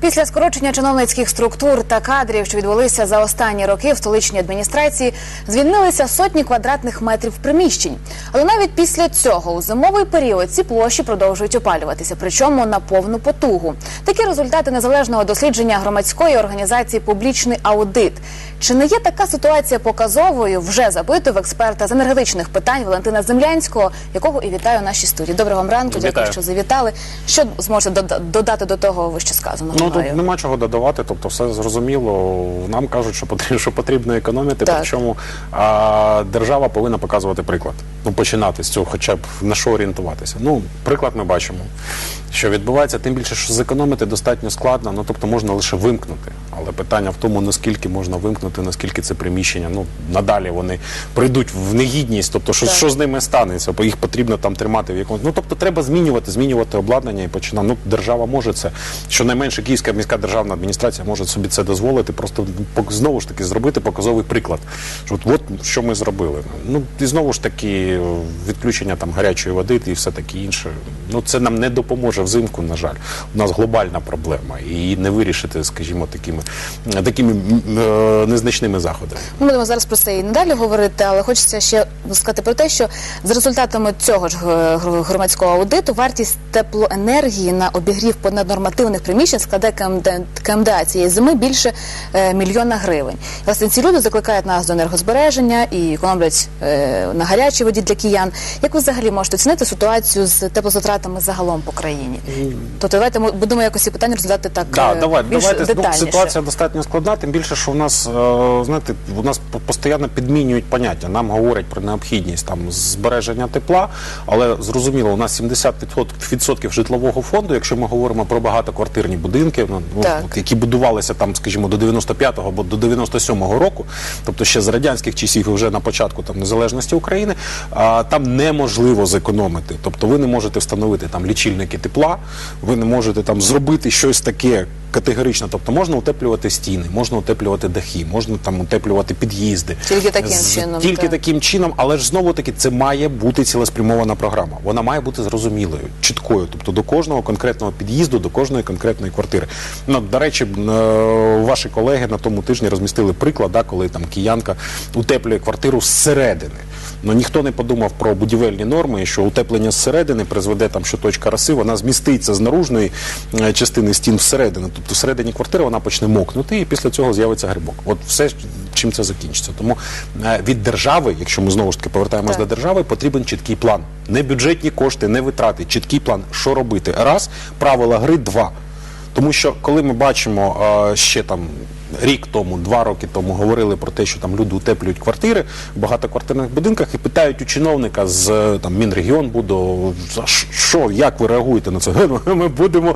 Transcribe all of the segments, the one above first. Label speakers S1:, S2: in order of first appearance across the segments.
S1: Після скорочення чиновницьких структур та кадрів, що відбулися за останні роки в столичній адміністрації, звільнилися сотні квадратних метрів приміщень. Але навіть після цього у зимовий період ці площі продовжують опалюватися, причому на повну потугу. Такі результати незалежного дослідження громадської організації Публічний аудит. Чи не є така ситуація показовою? Вже запитую в експерта з енергетичних питань Валентина Землянського, якого і вітаю в нашій студії. Доброго вам ранку, дякую, що завітали. Що зможете дода- додати до того, вище сказано?
S2: Ну тут нема чого додавати, тобто все зрозуміло. Нам кажуть, що потрібно, що потрібно економити.
S1: Так.
S2: Причому а, держава повинна показувати приклад. Ну починати з цього, хоча б на що орієнтуватися. Ну, приклад ми бачимо, що відбувається, тим більше, що зекономити достатньо складно. Ну тобто можна лише вимкнути. Але питання в тому, наскільки можна вимкнути, наскільки це приміщення. Ну надалі вони прийдуть в негідність. Тобто, що, що з ними станеться? Бо їх потрібно там тримати в якомусь. Ну тобто, треба змінювати, змінювати обладнання і починати. Ну, держава може це. Щонайменше Київська міська державна адміністрація може собі це дозволити. Просто знову ж таки зробити показовий приклад. Що от, от що ми зробили. Ну і знову ж таки відключення там гарячої води і все таке інше. Ну це нам не допоможе взимку. На жаль, у нас глобальна проблема, і не вирішити, скажімо, такими такими е, незначними заходами.
S1: Ми будемо зараз про це і надалі говорити, але хочеться ще сказати про те, що за результатами цього ж е, громадського аудиту вартість теплоенергії на обігрів понаднормативних приміщень складе КМД, КМДА цієї зими більше е, мільйона гривень. Власне, ці люди закликають нас до енергозбереження і економлять е, на гарячій воді для киян. Як ви взагалі можете оцінити ситуацію з теплозатратами загалом по країні? Тобто давайте ми будемо якось ці питання розглядати так
S2: Да,
S1: е,
S2: давай,
S1: більш
S2: давайте ну, ситуація достатньо складна, тим більше, що в нас е, знаєте, у нас по- постійно підмінюють поняття. Нам говорять про необхідність там збереження тепла, але зрозуміло, у нас 70% відсотків житлового фонду, якщо ми говоримо про багатоквартирні будинки, ну, ну, які будувалися там, скажімо, до 95-го або до 97-го року, тобто ще з радянських часів і вже на початку там незалежності України, а, там неможливо зекономити. Тобто ви не можете встановити там лічильники тепла, ви не можете там зробити щось таке категорично. Тобто можна утеплювати стіни, можна утеплювати дахи, можна там утеплювати під'їзди.
S1: Тільки таким
S2: З-
S1: чином,
S2: Тільки
S1: так.
S2: таким чином, але ж знову таки це має бути цілеспрямована програма. Вона має бути зрозумілою, чіткою, тобто до кожного конкретного під'їзду, до кожної конкретної квартири. Ну, до речі, е, ваші колеги на тому тижні розмістили приклад, да, коли там киянка утеплює квартиру зсередини. Ну ніхто не подумав про будівельні норми, що утеплення зсередини призведе там, що точка роси, вона зміститься з наружної е, частини стін всередину. Тобто всередині квартири вона почне мокнути, і після цього з'явиться грибок. От все чим це закінчиться. Тому е, від держави, якщо ми знову ж таки повертаємось
S1: Так.
S2: до держави, потрібен чіткий план. Не бюджетні кошти, не витрати, чіткий план, що робити. Раз, правила гри, два. Тому що коли ми бачимо е, ще там рік тому, два роки тому говорили про те, що там люди утеплюють квартири в багатоквартирних будинках і питають у чиновника з е, там Мінрегіонбуду, «А ш- що, як ви реагуєте на це? Ми будемо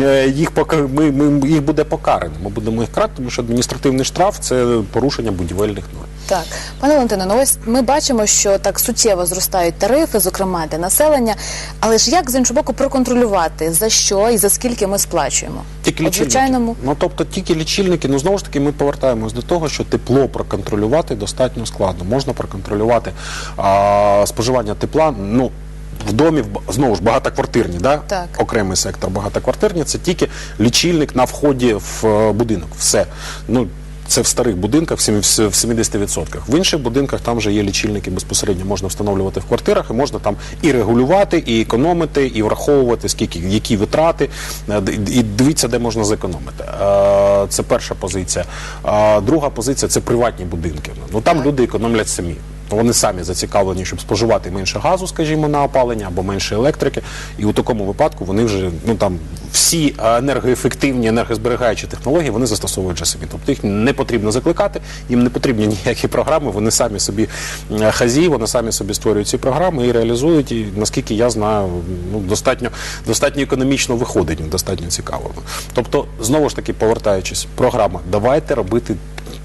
S2: е, їх пока ми, ми їх буде покарано. Ми будемо їх карати, тому що адміністративний штраф це порушення будівельних норм.
S1: Так, пане Валентине, ну ось ми бачимо, що так суттєво зростають тарифи, зокрема для населення. Але ж як з іншого боку проконтролювати за що і за скільки ми сплачуємо?
S2: Тільки лічильники.
S1: звичайному
S2: Ну тобто тільки лічильники. Ну знову ж таки, ми повертаємось до того, що тепло проконтролювати достатньо складно. Можна проконтролювати а, споживання тепла. Ну в домі знову ж багатоквартирні, да?
S1: Так.
S2: окремий сектор багатоквартирні. Це тільки лічильник на вході в е, будинок. Все. Ну це в старих будинках в сім- в 70%. В інших будинках там вже є лічильники безпосередньо можна встановлювати в квартирах, і можна там і регулювати, і економити, і враховувати скільки які витрати, е, і дивіться, де можна зекономити. Е, Це перша позиція. Друга позиція це приватні будинки. Ну там люди економлять самі. Вони самі зацікавлені, щоб споживати менше газу, скажімо, на опалення або менше електрики. І у такому випадку вони вже ну там всі е, енергоефективні, енергозберігаючі технології вони застосовують вже самі. Тобто їх не потрібно закликати, їм не потрібні ніякі програми. Вони самі собі е, хазі, вони самі собі створюють ці програми і реалізують. І наскільки я знаю, ну достатньо достатньо економічно виходить, достатньо цікаво. Тобто, знову ж таки, повертаючись, програма, давайте робити.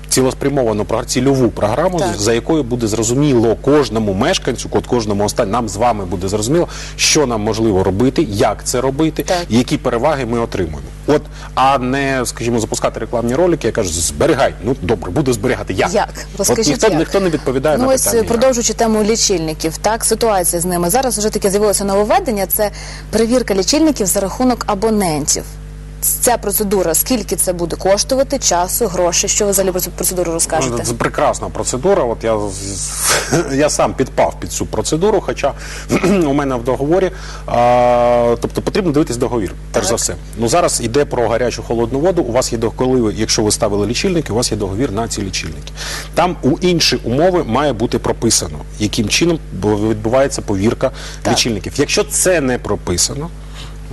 S2: Цілеспрямовану цільову програму,
S1: Так.
S2: за якою буде зрозуміло кожному мешканцю, кожному останньому, нам з вами буде зрозуміло, що нам можливо робити, як це робити,
S1: Так.
S2: і які переваги ми отримуємо. От, а не, скажімо, запускати рекламні ролики, я кажу, зберігай. Ну добре, буду зберігати. Як?
S1: Як? Розкажіть,
S2: От ніхто,
S1: як?
S2: ніхто не відповідає
S1: ну
S2: на
S1: ось
S2: питання. як.
S1: продовжуючи тему лічильників, так ситуація з ними зараз вже таке з'явилося нововведення. Це перевірка лічильників за рахунок абонентів. Ця процедура, скільки це буде коштувати, часу, грошей? Що ви взагалі про цю процедуру розкажете?
S2: Ну, Це прекрасна процедура. От я, я сам підпав під цю процедуру, хоча у мене в договорі, а, тобто потрібно дивитись договір, перш за все. Ну зараз йде про гарячу холодну воду. У вас є коли ви, якщо ви ставили лічильники, у вас є договір на ці лічильники. Там у інші умови має бути прописано, яким чином відбувається повірка
S1: Так.
S2: лічильників. Якщо це не прописано.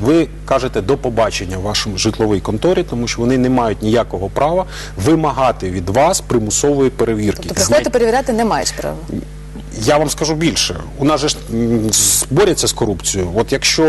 S2: Ви кажете до побачення в вашому житловій конторі, тому що вони не мають ніякого права вимагати від вас примусової перевірки.
S1: Тобто приходити перевіряти не мають права.
S2: Я вам скажу більше. У нас же ж м, з- борються з корупцією. От якщо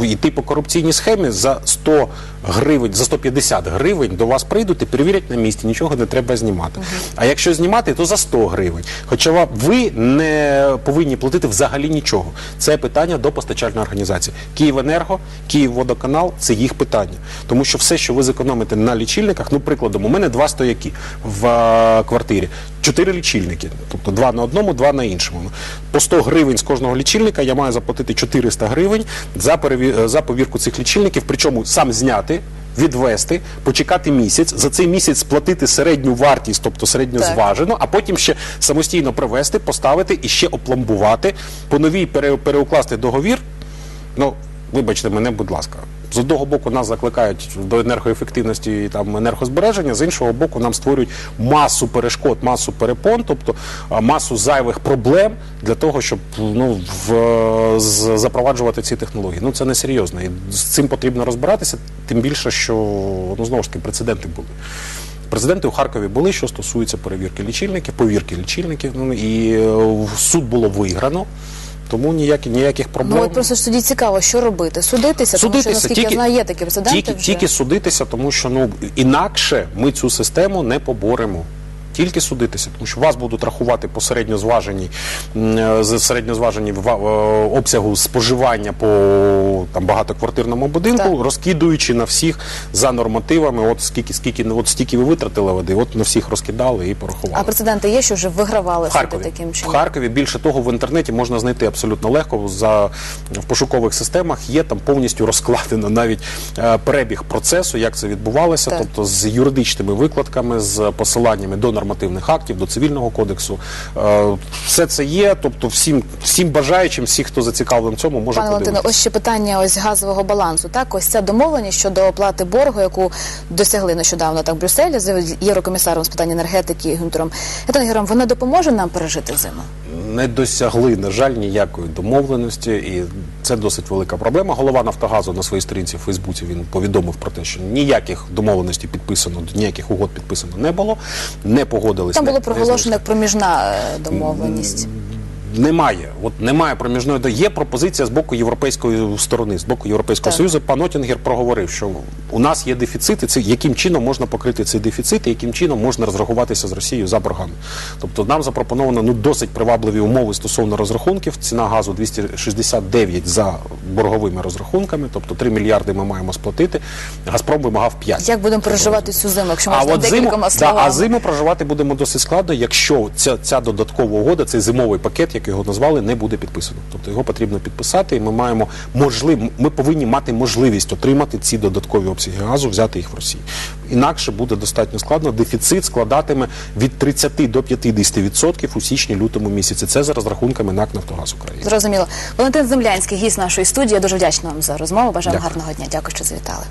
S2: е, йти по корупційній схемі за 100 гривень, за 150 гривень до вас прийдуть і перевірять на місці, нічого не треба знімати. А якщо знімати, то за 100 гривень. Хоча ви не повинні платити взагалі нічого. Це питання до постачальної організації. Київенерго, Київводоканал це їх питання. Тому що все, що ви зекономите на лічильниках, ну прикладом, у мене два стояки в е, квартирі, чотири лічильники, тобто два на одному, два на іншому. По 100 гривень з кожного лічильника я маю заплатити 400 гривень за, переві... за повірку цих лічильників, причому сам зняти. Відвести, почекати місяць, за цей місяць сплатити середню вартість, тобто середньозважено,
S1: Так.
S2: а потім ще самостійно привезти, поставити і ще опломбувати, по новій пере- переукласти договір. Ну, вибачте мене, будь ласка. З одного боку нас закликають до енергоефективності і там енергозбереження, з іншого боку, нам створюють масу перешкод, масу перепон, тобто масу зайвих проблем для того, щоб ну в запроваджувати ці технології. Ну це не серйозно. І з цим потрібно розбиратися, тим більше, що ну знову ж таки прецеденти були. Прецеденти у Харкові були, що стосується перевірки лічильників, повірки лічильників. Ну і е, суд було виграно. Тому ніякі, ніяких проблем.
S1: Ну от просто ж тоді цікаво, що робити? Судитися, тому що наскільки я знаю, є такі прецеденти
S2: тільки,
S1: вже.
S2: тільки судитися, тому що ну інакше ми цю систему не поборемо. Тільки судитися, тому що вас будуть рахувати по середньозваженій е, з середньозваженій е, обсягу споживання по там багатоквартирному будинку,
S1: Так.
S2: розкидуючи на всіх за нормативами. От скільки, скільки от стільки ви витратили води, от на всіх розкидали і порахували.
S1: А прецеденти є, що вже вигравали
S2: В
S1: суди
S2: Харкові.
S1: таким
S2: В? Харкові більше того, в інтернеті можна знайти абсолютно легко. За в пошукових системах є там повністю розкладено навіть е, перебіг процесу, як це відбувалося,
S1: Так.
S2: тобто з юридичними викладками, з посиланнями до нормативних актів, до цивільного кодексу. Е, все це є. Тобто, всім всім бажаючим, всі, хто зацікавлений в цьому, може
S1: Пане Валентино, ось ще питання ось газового балансу. Так, ось ця домовленість щодо оплати боргу, яку досягли нещодавно так в Брюсселі з єврокомісаром з питань енергетики Гюнтером Етенгером, вона допоможе нам пережити зиму?
S2: Не досягли, на жаль, ніякої домовленості, і це досить велика проблема. Голова Нафтогазу на своїй сторінці в Фейсбуці він повідомив про те, що ніяких домовленостей підписано, ніяких угод підписано не було, не погодились.
S1: Там було проголошено як проміжна е, домовленість.
S2: Немає, от немає проміжної є пропозиція з боку європейської сторони, з боку європейського
S1: Так.
S2: союзу. Пан Отінгер проговорив, що у нас є дефіцит, і це яким чином можна покрити цей дефіцит, і яким чином можна розрахуватися з Росією за боргами. Тобто нам запропоновано ну досить привабливі умови стосовно розрахунків. Ціна газу 269 за борговими розрахунками, тобто 3 мільярди ми маємо сплатити. Газпром вимагав 5.
S1: Як будемо переживати цю зиму, якщо можна
S2: А от зиму, да, а зиму проживати будемо досить складно, якщо ця, ця додаткова угода, цей зимовий пакет, як його назвали, не буде підписано. Тобто його потрібно підписати, і ми маємо можлив, ми повинні мати можливість отримати ці додаткові обсяги газу, взяти їх в Росії. Інакше буде достатньо складно. Дефіцит складатиме від 30 до 50% у січні-лютому місяці. Це за розрахунками НАК «Нафтогаз України.
S1: Зрозуміло. Валентин Землянський, гість нашої студії. Я дуже вдячна вам за розмову. Бажаю гарного дня. Дякую, що завітали.